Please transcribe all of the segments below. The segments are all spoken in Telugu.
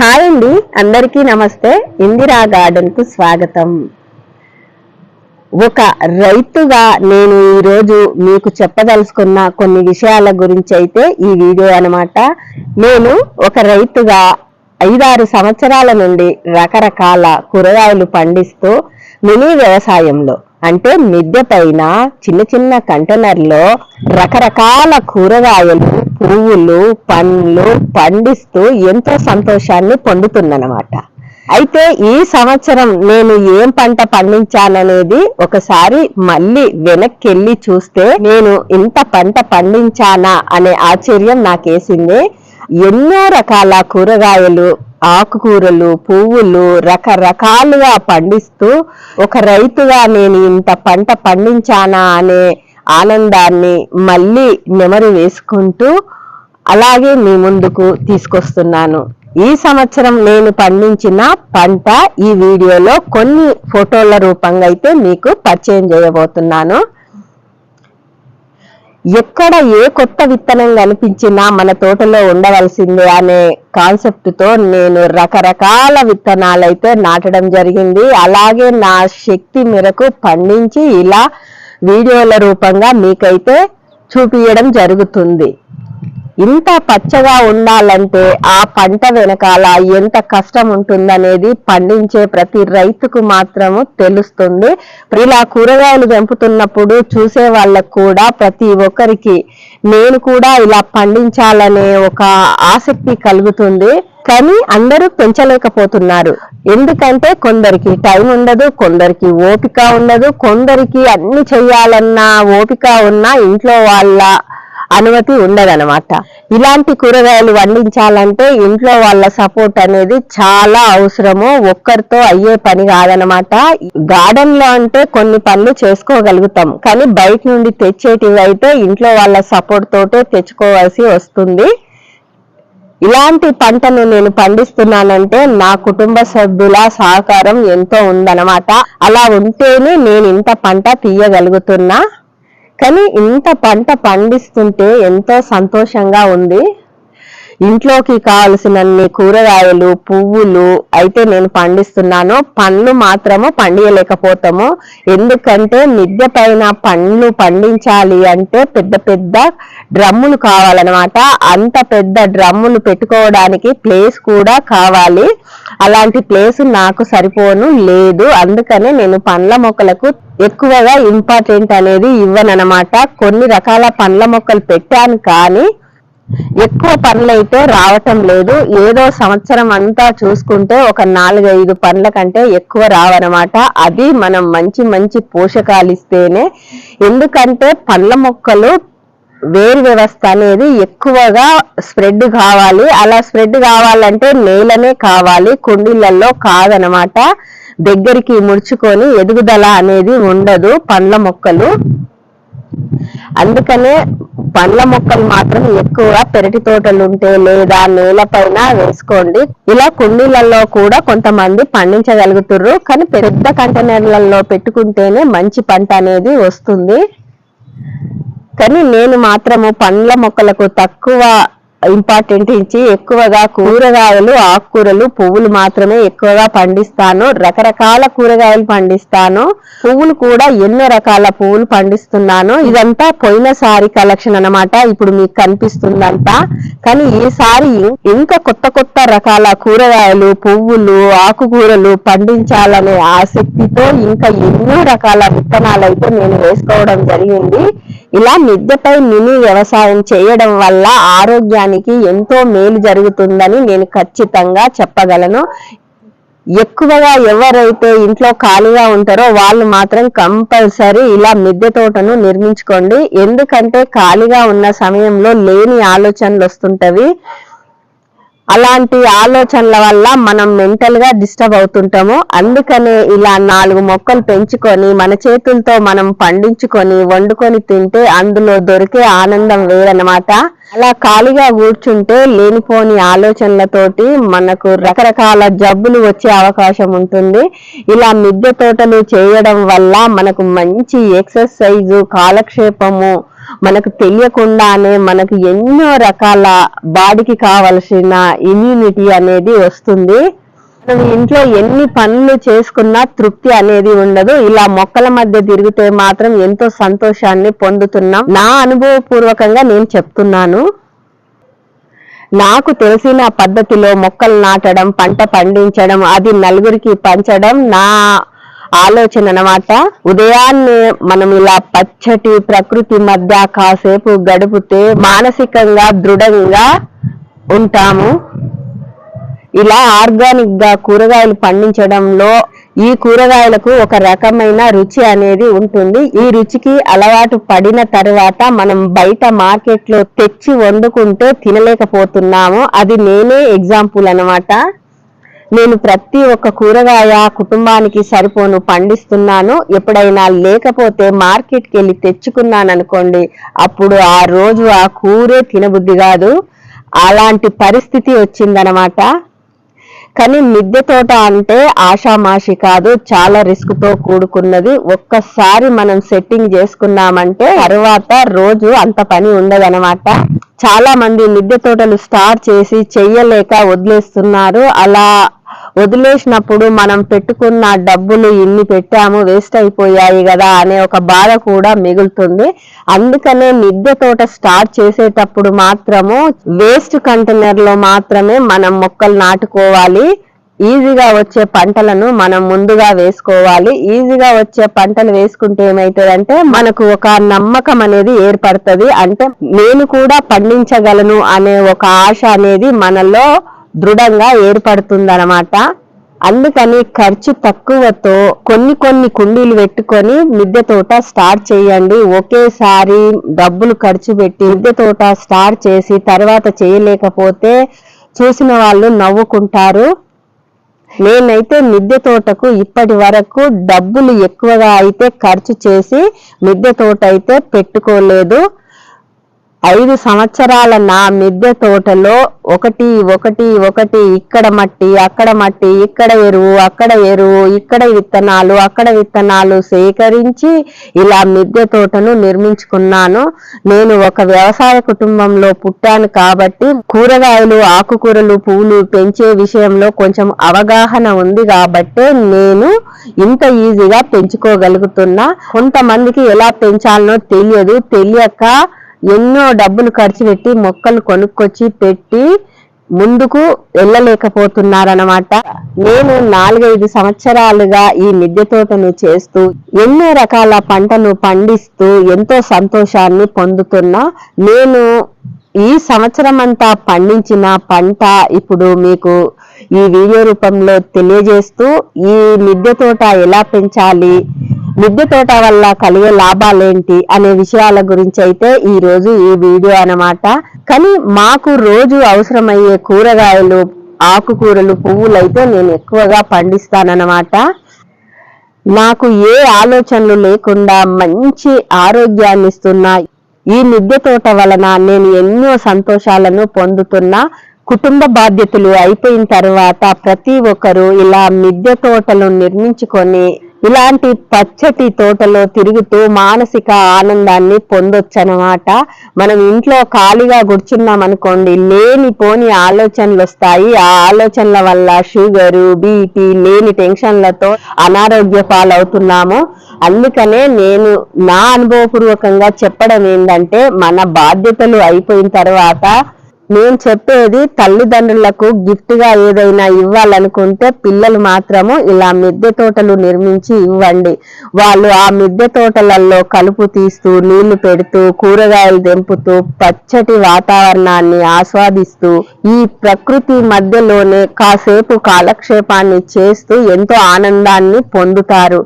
హాయ్ అండి అందరికీ నమస్తే. ఇందిరా గార్డెన్కు స్వాగతం. ఒక రైతుగా నేను ఈరోజు మీకు చెప్పదలుచుకున్న కొన్ని విషయాల గురించి అయితే ఈ వీడియో అన్నమాట. నేను ఒక రైతుగా ఐదారు సంవత్సరాల నుండి రకరకాల కూరగాయలు పండిస్తూ మినీ వ్యవసాయంలో అంటే మిద్దె పైన చిన్న చిన్న కంటైనర్లో రకరకాల కూరగాయలు పువ్వులు పండ్లు పండిస్తూ ఎంతో సంతోషాన్ని పొందుతుందన్నమాట. అయితే ఈ సంవత్సరం నేను ఏం పంట పండించాననేది ఒకసారి మళ్ళీ వెనక్కి వెళ్ళి చూస్తే నేను ఇంత పంట పండించానా అనే ఆశ్చర్యం నాకేసింది. ఎన్నో రకాల కూరగాయలు ఆకుకూరలు పువ్వులు రకరకాలుగా పండిస్తూ ఒక రైతుగా నేను ఇంత పంట పండించానా అనే ఆనందాన్ని మళ్ళీ నెమరు వేసుకుంటూ అలాగే మీ ముందుకు తీసుకొస్తున్నాను. ఈ సంవత్సరం నేను పండించిన పంట ఈ వీడియోలో కొన్ని ఫోటోల రూపంగా అయితే మీకు పరిచయం చేయబోతున్నాను. ఎక్కడ ఏ కొత్త విత్తనం కనిపించినా మన తోటలో ఉండవలసిందే అనే కాన్సెప్ట్తో నేను రకరకాల విత్తనాలు అయితే నాటడం జరిగింది. అలాగే నా శక్తి మేరకు పండించి ఇలా వీడియోల రూపంగా మీకైతే చూపించడం జరుగుతుంది. ఇంత పచ్చగా ఉండాలంటే ఆ పంట వెనకాల ఎంత కష్టం ఉంటుందనేది పండించే ప్రతి రైతుకు మాత్రము తెలుస్తుంది. ఇలా కూరగాయలు పెంపుతున్నప్పుడు చూసే వాళ్ళకు కూడా ప్రతి ఒక్కరికి నేను కూడా ఇలా పండించాలనే ఒక ఆసక్తి కలుగుతుంది. కానీ అందరూ పెంచలేకపోతున్నారు. ఎందుకంటే కొందరికి టైం ఉండదు కొందరికి ఓపిక ఉండదు కొందరికి అన్ని చేయాలన్నా ఓపిక ఉన్నా ఇంట్లో వాళ్ళ అనుమతి ఉండదనమాట ఇలాంటి కూరగాయలు వండించాలంటే ఇంట్లో వాళ్ళ సపోర్ట్ అనేది చాలా అవసరము. ఒక్కరితో అయ్యే పని కాదనమాట గార్డెన్లో అంటే కొన్ని పనులు చేసుకోగలుగుతాం. కానీ బయట నుండి తెచ్చేటివి అయితే ఇంట్లో వాళ్ళ సపోర్ట్ తోటే తెచ్చుకోవాల్సి వస్తుంది. ఇలాంటి పంటను నేను పండిస్తున్నానంటే నా కుటుంబ సభ్యుల సహకారం ఎంతో ఉందన్నమాట. అలా ఉంటేనే నేను ఇంత పంట తీయగలుగుతున్నా. కానీ ఇంత పంట పండిస్తుంటే ఎంతో సంతోషంగా ఉంది. ఇంట్లోకి కావలసినన్ని కూరగాయలు పువ్వులు అయితే నేను పండిస్తున్నాను. పండ్లు మాత్రము పండియలేకపోతాము. ఎందుకంటే మిద్దె పైన పండ్లు పండించాలి అంటే పెద్ద పెద్ద డ్రమ్ములు కావాలన్నమాట. అంత పెద్ద డ్రమ్ములు పెట్టుకోవడానికి ప్లేస్ కూడా కావాలి. అలాంటి ప్లేస్ నాకు సరిపోను లేదు. అందుకనే నేను పండ్ల మొక్కలకు ఎక్కువగా ఇంపార్టెంట్ అనేది ఇవ్వనమాట కొన్ని రకాల పండ్ల మొక్కలు పెట్టాను కానీ ఎక్కువ పనులైతే రావటం లేదు. ఏదో సంవత్సరం అంతా చూసుకుంటే ఒక నాలుగైదు పండ్ల కంటే ఎక్కువ రావనమాట. అది మనం మంచి మంచి పోషకాలు ఇస్తేనే ఎందుకంటే పండ్ల మొక్కలు వేరు వ్యవస్థ అనేది ఎక్కువగా స్ప్రెడ్ కావాలి. అలా స్ప్రెడ్ కావాలంటే నేలనే కావాలి. కుండీలలో కాదనమాట. దగ్గరికి ముడుచుకొని ఎదుగుదల అనేది ఉండదు పండ్ల మొక్కలు. అందుకనే పండ్ల మొక్కలు మాత్రం ఎక్కువగా పెరటి తోటలు ఉంటే లేదా నేల పైన వేసుకోండి. ఇలా కుండీలలో కూడా కొంతమంది పండించగలుగుతుర్రు. కానీ పెద్ద కంటైనర్లలో పెట్టుకుంటేనే మంచి పంట అనేది వస్తుంది. కానీ నేను మాత్రము పండ్ల మొక్కలకు తక్కువ ఇంపార్టెంట్ ఇచ్చి ఎక్కువగా కూరగాయలు ఆకుకూరలు పువ్వులు మాత్రమే ఎక్కువగా పండిస్తాను. రకరకాల కూరగాయలు పండిస్తాను. పువ్వులు కూడా ఎన్నో రకాల పువ్వులు పండిస్తున్నాను. ఇదంతా పోయినసారి కలెక్షన్ అన్నమాట. ఇప్పుడు మీకు కనిపిస్తుందంతా. కానీ ఈసారి ఇంకా కొత్త కొత్త రకాల కూరగాయలు పువ్వులు ఆకుకూరలు పండించాలనే ఆసక్తితో ఇంకా ఎన్నో రకాల విత్తనాలు అయితే నేను వేసుకోవడం జరిగింది. ఇలా మిద్దెపై మినీ వ్యవసాయం చేయడం వల్ల ఆరోగ్యానికి ఎంతో మేలు జరుగుతుందని నేను ఖచ్చితంగా చెప్పగలను. ఎక్కువగా ఎవరైతే ఇంట్లో ఖాళీగా ఉంటారో వాళ్ళు మాత్రం కంపల్సరీ ఇలా మిద్దె తోటను నిర్మించుకోండి. ఎందుకంటే ఖాళీగా ఉన్న సమయంలో లేని ఆలోచనలు వస్తుంటవి. అలాంటి ఆలోచనల వల్ల మనం మెంటల్గా డిస్టర్బ్ అవుతుంటాము. అందుకనే ఇలా నాలుగు మొక్కలు పెంచుకొని మన చేతులతో మనం పండించుకొని వండుకొని తింటే అందులో దొరికే ఆనందం వేరనమాట అలా ఖాళీగా కూర్చుంటే లేనిపోని ఆలోచనలతోటి మనకు రకరకాల జబ్బులు వచ్చే అవకాశం ఉంటుంది. ఇలా మిద్దె తోటలు చేయడం వల్ల మనకు మంచి ఎక్సర్సైజు కాలక్షేపము మనకు తెలియకుండానే మనకు ఎన్నో రకాల బాడీకి కావలసిన ఇమ్యూనిటీ అనేది వస్తుంది. మనం ఇంట్లో ఎన్ని పనులు చేసుకున్నా తృప్తి అనేది ఉండదు. ఇలా మొక్కల మధ్య తిరిగితే మాత్రం ఎంతో సంతోషాన్ని పొందుతున్నాం. నా అనుభవపూర్వకంగా నేను చెప్తున్నాను. నాకు తెలిసిన పద్ధతిలో మొక్కలు నాటడం పంట పండించడం అది నలుగురికి పంచడం నా ఆలోచన అన్నమాట. ఉదయాన్నే మనం ఇలా పచ్చటి ప్రకృతి మధ్య కాసేపు గడిపితే మానసికంగా దృఢంగా ఉంటాము. ఇలా ఆర్గానిక్గా కూరగాయలు పండించడంలో ఈ కూరగాయలకు ఒక రకమైన రుచి అనేది ఉంటుంది. ఈ రుచికి అలవాటు పడిన తర్వాత మనం బయట మార్కెట్లో తెచ్చి వండుకుంటే తినలేకపోతున్నాము. అది నేనే ఎగ్జాంపుల్ అన్నమాట. నేను ప్రతి ఒక్క కూరగాయ కుటుంబానికి సరిపోను పండిస్తున్నాను. ఎప్పుడైనా లేకపోతే మార్కెట్కి వెళ్ళి తెచ్చుకున్నాను అనుకోండి అప్పుడు ఆ రోజు ఆ కూరే తినబుద్ధి కాదు. అలాంటి పరిస్థితి వచ్చిందనమాట. కానీ మిద్దె తోట అంటే ఆషామాషి కాదు చాలా రిస్క్తో కూడుకున్నది. ఒక్కసారి మనం సెట్టింగ్ చేసుకున్నామంటే తర్వాత రోజు అంత పని ఉండదనమాట. చాలా మంది మిద్దె తోటలు స్టార్ట్ చేసి చెయ్యలేక వదిలేస్తున్నారు. అలా వదిలేసినప్పుడు మనం పెట్టుకున్న డబ్బులు ఇన్ని పెట్టాము వేస్ట్ అయిపోయాయి కదా అనే ఒక బాధ కూడా మిగులుతుంది. అందుకనే మిద్దె తోట స్టార్ట్ చేసేటప్పుడు మాత్రము వేస్ట్ కంటైనర్లో మాత్రమే మనం మొక్కలు నాటుకోవాలి. ఈజీగా వచ్చే పంటలను మనం ముందుగా వేసుకోవాలి. ఈజీగా వచ్చే పంటలు వేసుకుంటే ఏమైతుందంటే మనకు ఒక నమ్మకం అనేది ఏర్పడుతుంది. అంటే నేను కూడా పండించగలను అనే ఒక ఆశ అనేది మనలో దృఢంగా ఏర్పడుతుందనమాట అందుకని ఖర్చు తక్కువతో కొన్ని కొన్ని కుండీలు పెట్టుకొని మిద్దె తోట స్టార్ట్ చేయండి. ఒకేసారి డబ్బులు ఖర్చు పెట్టి మిద్దె తోట స్టార్ట్ చేసి తర్వాత చేయలేకపోతే చూసిన వాళ్ళు నవ్వుకుంటారు. నేనైతే మిద్దె తోటకు ఇప్పటి వరకు డబ్బులు ఎక్కువగా అయితే ఖర్చు చేసి మిద్దె తోట అయితే పెట్టుకోలేదు. ఐదు సంవత్సరాల నా మిద్దె తోటలో ఒకటి ఒకటి ఒకటి ఇక్కడ మట్టి అక్కడ మట్టి ఇక్కడ ఎరువు అక్కడ ఎరువు ఇక్కడ విత్తనాలు అక్కడ విత్తనాలు సేకరించి ఇలా మిద్దె తోటను నిర్మించుకున్నాను. నేను ఒక వ్యవసాయ కుటుంబంలో పుట్టాను కాబట్టి కూరగాయలు ఆకుకూరలు పువ్వులు పెంచే విషయంలో కొంచెం అవగాహన ఉంది కాబట్టి నేను ఇంత ఈజీగా పెంచుకోగలుగుతున్నా. కొంతమందికి ఎలా పెంచాలనో తెలియదు తెలియక ఎన్నో డబ్బులు ఖర్చు పెట్టి మొక్కలు కొనుక్కొచ్చి పెట్టి ముందుకు వెళ్ళలేకపోతున్నారనమాట నేను నాలుగైదు సంవత్సరాలుగా ఈ మిద్దె తోటను చేస్తూ ఎన్నో రకాల పంటను పండిస్తూ ఎంతో సంతోషాన్ని పొందుతున్నా నేను ఈ సంవత్సరం అంతా పండించిన పంట ఇప్పుడు మీకు ఈ వీడియో రూపంలో తెలియజేస్తూ ఈ మిద్దె తోట ఎలా పెంచాలి మిద్దె తోట వల్ల కలిగే లాభాలేంటి అనే విషయాల గురించి అయితే ఈ రోజు ఈ వీడియో అన్నమాట. కానీ మాకు రోజు అవసరమయ్యే కూరగాయలు ఆకుకూరలు పువ్వులు అయితే నేను ఎక్కువగా పండిస్తానన్నమాట. నాకు ఏ ఆలోచనలు లేకుండా మంచి ఆరోగ్యాన్ని ఇస్తున్న ఈ మిద్దె తోట వలన నేను ఎన్నో సంతోషాలను పొందుతున్నా కుటుంబ బాధ్యతలు అయిపోయిన తర్వాత ప్రతి ఒక్కరూ ఇలా మిద్దె తోటలు నిర్మించుకొని ఇలాంటి పచ్చటి తోటలో తిరుగుతూ మానసిక ఆనందాన్ని పొందొచ్చనమాట మనం ఇంట్లో ఖాళీగా కూర్చున్నాం అనుకోండి లేని పోని ఆలోచనలు వస్తాయి. ఆ ఆలోచనల వల్ల షుగరు బీపీ లేని టెన్షన్లతో అనారోగ్య పాలవుతున్నాము. అందుకనే నేను నా అనుభవపూర్వకంగా చెప్పడం ఏంటంటే మన బాధ్యతలు అయిపోయిన తర్వాత నేను చెప్పేది తల్లిదండ్రులకు గిఫ్ట్గా ఏదైనా ఇవ్వాలనుకుంటే పిల్లలు మాత్రము ఇలా మిద్దె తోటలు నిర్మించి ఇవ్వండి. వాళ్ళు ఆ మిద్దె తోటలలో కలుపు తీస్తూ నీళ్ళు పెడుతూ కూరగాయలు తెంపుతూ పచ్చటి వాతావరణాన్ని ఆస్వాదిస్తూ ఈ ప్రకృతి మధ్యలోనే కాసేపు కాలక్షేపాన్ని చేస్తూ ఎంతో ఆనందాన్ని పొందుతారు.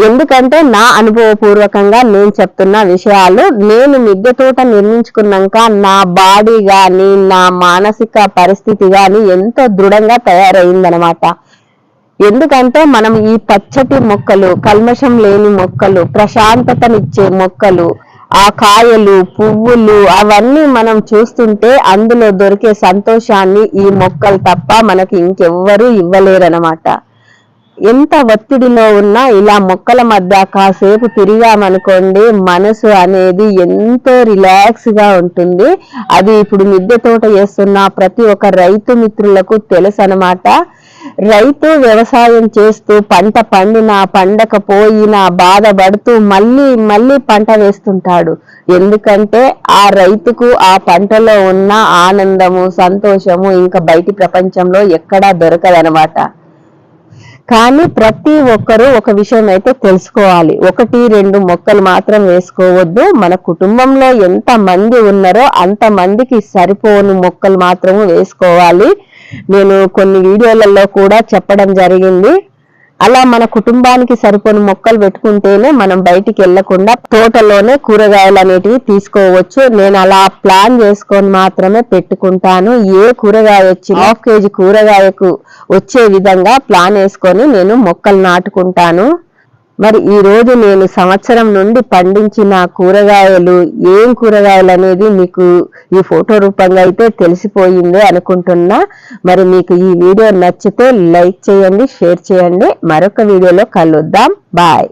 ఎందుకంటే నా అనుభవపూర్వకంగా నేను చెప్తున్న విషయాలు నేను మిద్దె తోట నిర్మించుకున్నాక నా బాడీ కానీ నా మానసిక పరిస్థితి కానీ ఎంతో దృఢంగా తయారైందనమాట. ఎందుకంటే మనం ఈ పచ్చటి మొక్కలు కల్మషం లేని మొక్కలు ప్రశాంతతనిచ్చే మొక్కలు ఆ కాయలు పువ్వులు అవన్నీ మనం చూస్తుంటే అందులో దొరికే సంతోషాన్ని ఈ మొక్కలు తప్ప మనకి ఇంకెవ్వరూ ఇవ్వలేరనమాట. ఎంత ఒత్తిడిలో ఉన్నా ఇలా మొక్కల మధ్య కాసేపు తిరిగామనుకోండి మనసు అనేది ఎంతో రిలాక్స్గా ఉంటుంది. అది ఇప్పుడు మిద్దె తోట చేస్తున్న ప్రతి ఒక్క రైతు మిత్రులకు తెలుసు అనమాట రైతు వ్యవసాయం చేస్తూ పంట పండినా పండకపోయినా బాధపడుతూ మళ్ళీ మళ్ళీ పంట వేస్తుంటాడు. ఎందుకంటే ఆ రైతుకు ఆ పంటలో ఉన్న ఆనందము సంతోషము ఇంకా బయటి ప్రపంచంలో ఎక్కడా దొరకదనమాట. కానీ ప్రతి ఒక్కరూ ఒక విషయం అయితే తెలుసుకోవాలి. ఒకటి రెండు మొక్కలు మాత్రం వేసుకోవద్దు. మన కుటుంబంలో ఎంత మంది ఉన్నారో అంత మందికి సరిపోని మొక్కలు మాత్రము వేసుకోవాలి. నేను కొన్ని వీడియోలలో కూడా చెప్పడం జరిగింది. అలా మన కుటుంబానికి సరిపోని మొక్కలు పెట్టుకుంటేనే మనం బయటికి వెళ్ళకుండా తోటలోనే కూరగాయలు అనేటివి తీసుకోవచ్చు. నేను అలా ప్లాన్ చేసుకొని మాత్రమే పెట్టుకుంటాను. ఏ కూరగాయ వచ్చి హాఫ్ కేజీ కూరగాయకు వచ్చే విధంగా ప్లాన్ వేసుకొని నేను మొక్కలు నాటుకుంటాను. మరి ఈ రోజు నేను సంవత్సరం నుండి పండించిన కూరగాయలు ఏం కూరగాయలు అనేది మీకు ఈ ఫోటో రూపంగా అయితే తెలిసిపోయింది అనుకుంటున్నా. మరి మీకు ఈ వీడియో నచ్చితే లైక్ చేయండి షేర్ చేయండి. మరొక వీడియోలో కలుద్దాం. బాయ్.